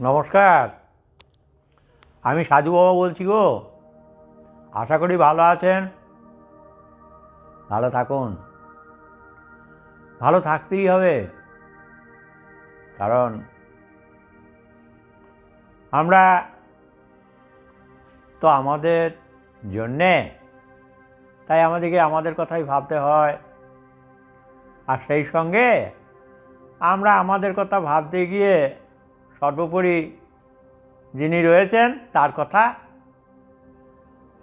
নমস্কার। আমি সাধু বাবা বলছি গো। আশা করি ভালো আছেন। ভালো থাকুন। ভালো থাকতেই হবে। কারণ আমরা তো আমাদের জন্যে, তাই আমাদেরকে আমাদের কথাই ভাবতে হয়। আর সেই সঙ্গে আমরা আমাদের কথা ভাবতে গিয়ে সর্বোপরি যিনি রয়েছেন, তার কথা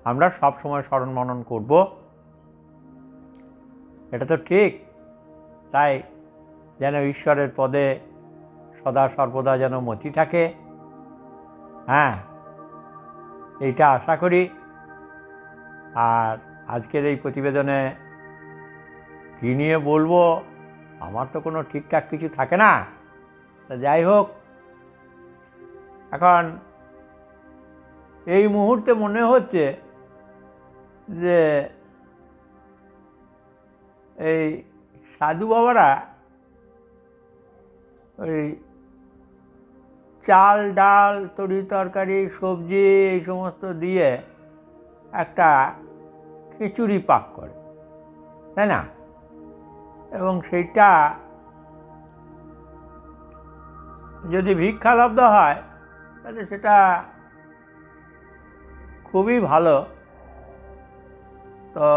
আমরা সব সময় স্মরণ মনন করব। এটা তো ঠিক। তাই যেন ঈশ্বরের পদে সদা সর্বদা যেন মতি থাকে। হ্যাঁ এইটা আশা করি। আর আজকের এই প্রতিবেদনে কী নিয়ে বলব? আমার তো কোনো ঠিকঠাক কিছু থাকে না। যাই হোক এখন এই মুহূর্তে মনে হচ্ছে যে এই সাধু বাবারা ওই চাল, ডাল, তরি তরকারি, সবজি এই সমস্ত দিয়ে একটা খিচুড়ি পাক করে, তাই না? এবং সেইটা যদি ভিক্ষালব্ধ হয় তাহলে সেটা খুবই ভালো। তো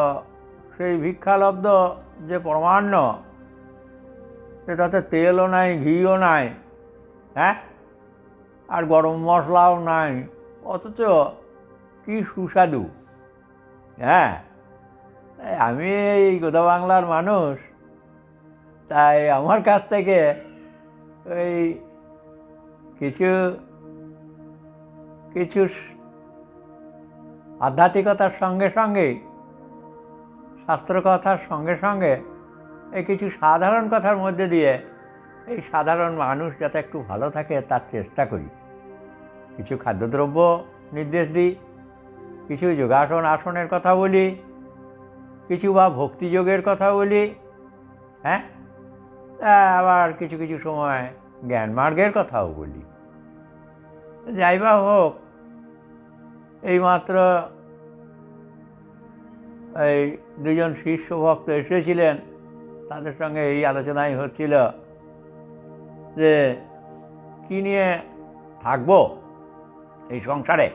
সেই ভিক্ষালব্ধ যে পরমান্ন সেটাতে তেলও নাই, ঘিও নাই হ্যাঁ? আর গরম মশলাও নাই, অথচ কি সুস্বাদু হ্যাঁ? আমি এই গোদা বাংলার মানুষ, তাই আমার কাছ থেকে ওই কিছু কিছু আধ্যাত্মিকতার সঙ্গে সঙ্গেই শাস্ত্রকথার সঙ্গে সঙ্গে, এই কিছু সাধারণ কথার মধ্যে দিয়ে এই সাধারণ মানুষ যাতে একটু ভালো থাকে তার চেষ্টা করি। কিছু খাদ্যদ্রব্য নির্দেশ দিই, কিছু যোগাসন আসনের কথা বলি, কিছু বা ভক্তিযোগের কথা বলি হ্যাঁ? আবার কিছু কিছু সময় জ্ঞান মার্গের কথাও বলি। যাই বা হোক এইমাত্র এই দুজন শিষ্য ভক্ত এসেছিলেন, তাদের সঙ্গে এই আলোচনাই হচ্ছিল যে কী নিয়ে থাকব এই সংসারে?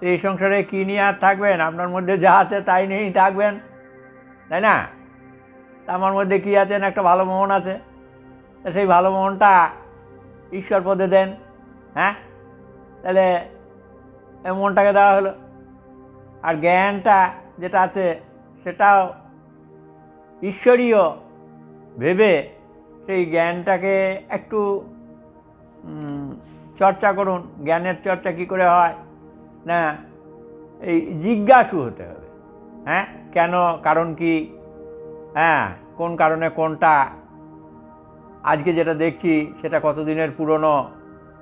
এই সংসারে কী নিয়ে আর থাকবেন? আপনার মধ্যে যা আছে তাই নিয়েই থাকবেন, তাই না? আমার মধ্যে কী আছেন একটা ভালো মন আছে। সেই ভালো মনটা ঈশ্বর পদে দেন হ্যাঁ? তাহলে মনটাকে দেওয়া হলো। আর জ্ঞানটা যেটা আছে, সেটাও ঈশ্বরীয় ভেবে সেই জ্ঞানটাকে একটু চর্চা করুন। জ্ঞানের চর্চা কি করে হয়? না, এই জিজ্ঞাসু হতে হবে। হ্যাঁ? কেন? কারণ কি? হ্যাঁ কোন কারণে কোনটা? আজকে যেটা দেখছি, সেটা কতদিনের পুরনো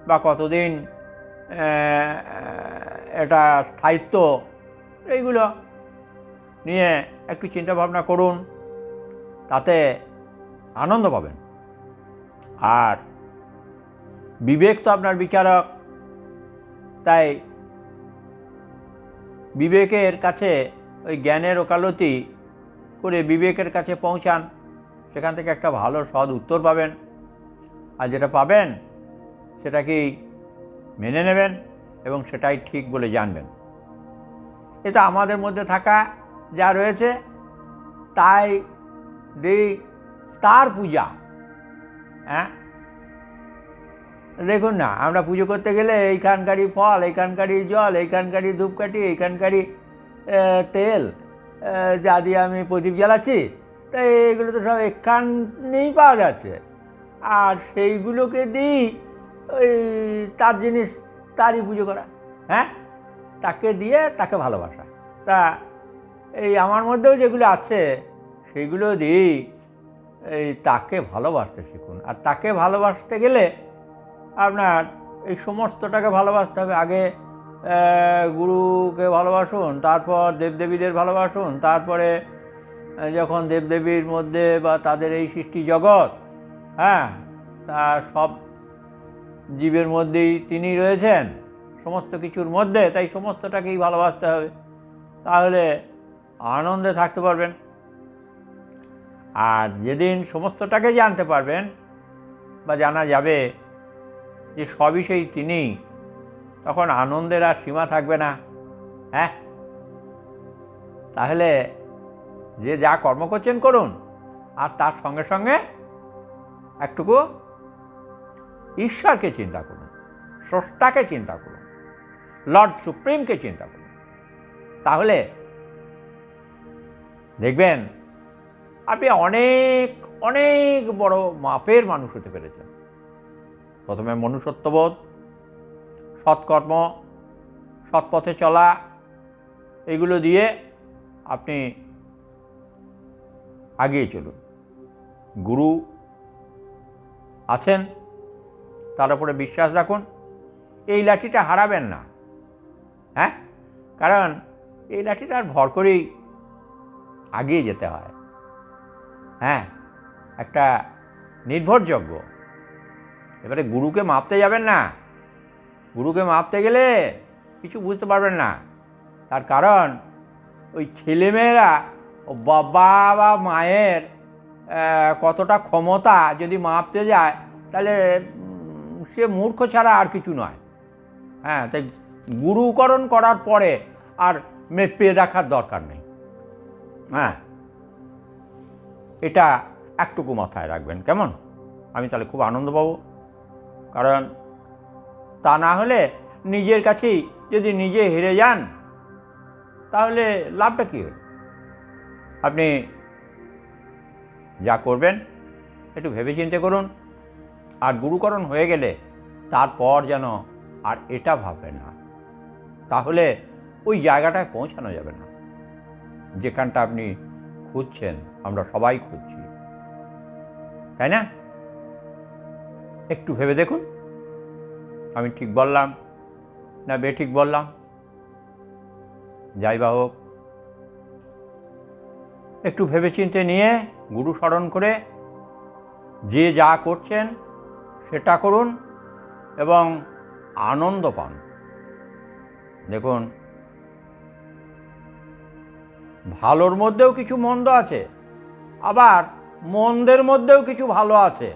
বা কতদিন এটা স্থায়িত্ব, এইগুলো নিয়ে একটু চিন্তা ভাবনা করুন, তাতে আনন্দ পাবেন। আর বিবেক তো আপনার বিচারক, তাই বিবেকের কাছে, ওই জ্ঞানের ওকালতি করে বিবেকের কাছে পৌঁছান, সেখান থেকে একটা ভালো সৎ উত্তর পাবেন। আর যেটা পাবেন সেটাকেই মেনে নেবেন? এবং সেটাই ঠিক বলে জানবেন। এটা আমাদের মধ্যে থাকা যা রয়েছে, তাই দিই তার পূজা। হ্যাঁ? দেখুন না, আমরা পুজো করতে গেলে এইখানকারই ফল, এইখানকারই জল, এইখানকারই ধূপকাঠি, এইখানকারই তেল যা দিয়ে আমি প্রদীপ জ্বালাচ্ছি তাই এগুলো তো সব এখানেই পাওয়া যাচ্ছে। আর সেইগুলোকে দিই ওই তার জিনিস তারই পুজো করা। হ্যাঁ? তাকে দিয়ে তাকে ভালোবাসা। তা এই আমার মধ্যেও যেগুলো আছে, সেগুলো দিই এই তাকে ভালোবাসতে শিখুন। আর তাকে ভালোবাসতে গেলে আপনার এই সমস্তটাকে ভালোবাসতে হবে। আগে গুরুকে ভালোবাসুন, তারপর দেবদেবীদের ভালোবাসুন, তারপরে যখন দেবদেবীর মধ্যে বা তাদের এই সৃষ্টি জগৎ হ্যাঁ? তা সব জীবের মধ্যেই তিনি রয়েছেন, সমস্ত কিছুর মধ্যে, তাই সমস্তটাকেই ভালোবাসতে হবে। তাহলে আনন্দে থাকতে পারবেন। আর যেদিন সমস্তটাকে জানতে পারবেন বা জানা যাবে যে সবই সেই তিনি, তখন আনন্দের আর সীমা থাকবে না হ্যাঁ? তাহলে যে যা কর্ম করছেন করুন, আর তার সঙ্গে সঙ্গে একটুকু ঈশ্বরকে চিন্তা করুন, স্রষ্টাকে চিন্তা করুন, লর্ড সুপ্রিমকে চিন্তা করুন। তাহলে দেখবেন, আপনি অনেক অনেক বড় মাপের মানুষ হতে পেরেছেন। প্রথমে মনুষ্যত্ববোধ, সৎকর্ম, সৎপথে চলা, এগুলো দিয়ে আপনি আগিয়ে চলুন। গুরু আছেন তার উপরে বিশ্বাস রাখুন, এই লাঠিটা হারাবেন না। হ্যাঁ? কারণ এই লাঠিটার ভর করেই আগিয়ে যেতে হয়। হ্যাঁ? একটা নির্ভরযোগ্য। এবারে গুরুকে মাপতে যাবেন না। গুরুকে মাপতে গেলে কিছু বুঝতে পারবেন না। তার কারণ ওই ছেলেমেয়েরা, ও বাবা বা মায়ের কতটা ক্ষমতা যদি মাপতে যায়, তাহলে সে মূর্খ ছাড়া আর কিছু নয়। হ্যাঁ তাই গুরুকরণ করার পরে আর মেপে দেখার দরকার নেই। হ্যাঁ এটা একটুকু মাথায় রাখবেন, কেমন? আমি তাহলে খুব আনন্দ পাবো। কারণ তা না হলে নিজের কাছেই যদি নিজে হেরে যান, তাহলে লাভটা কী আপনি যা করবেন, একটু ভেবে ভেবেচিন্তে করুন। আর গুরুকরণ হয়ে গেলে তারপর যেন আর এটা ভাববেন না। তাহলে ওই জায়গাটায় পৌঁছানো যাবে না। যেখানটা আপনি খুঁজছেন, আমরা সবাই খুঁজছি। তাই না? একটু ভেবে দেখুন। আমি ঠিক বললাম না বে ঠিক বললাম? যাই বা হোক। একটু ভেবেচিন্তে নিয়ে গুরু স্মরণ করে, যে যা করছেন সেটা করুন এবং আনন্দ পান। দেখুন, ভালোর মধ্যেও কিছু মন্দ আছে, আবার মন্দের মধ্যেও কিছু ভালো আছে।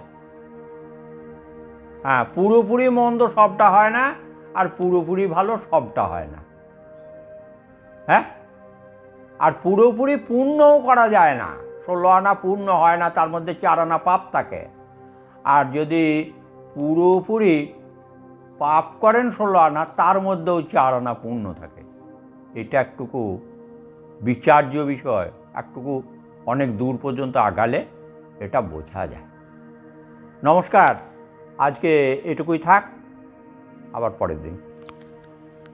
হ্যাঁ পুরোপুরি মন্দ সবটা হয় না, আর পুরোপুরি ভালো সবটা হয় না। হ্যাঁ? আর পুরোপুরি পূর্ণও করা যায় না। ষোলো আনা পূর্ণ হয় না, তার মধ্যে চার আনা পাপ থাকে। আর যদি পুরোপুরি পাপ করেন ষোলো আনা, তার মধ্যেও চার আনা পূর্ণ থাকে। এটা একটুকু বিচার্য বিষয়, একটুকু অনেক দূর পর্যন্ত আগালে এটা বোঝা যায়। নমস্কার, আজকে এটুকুই থাক, আবার পরের দিন।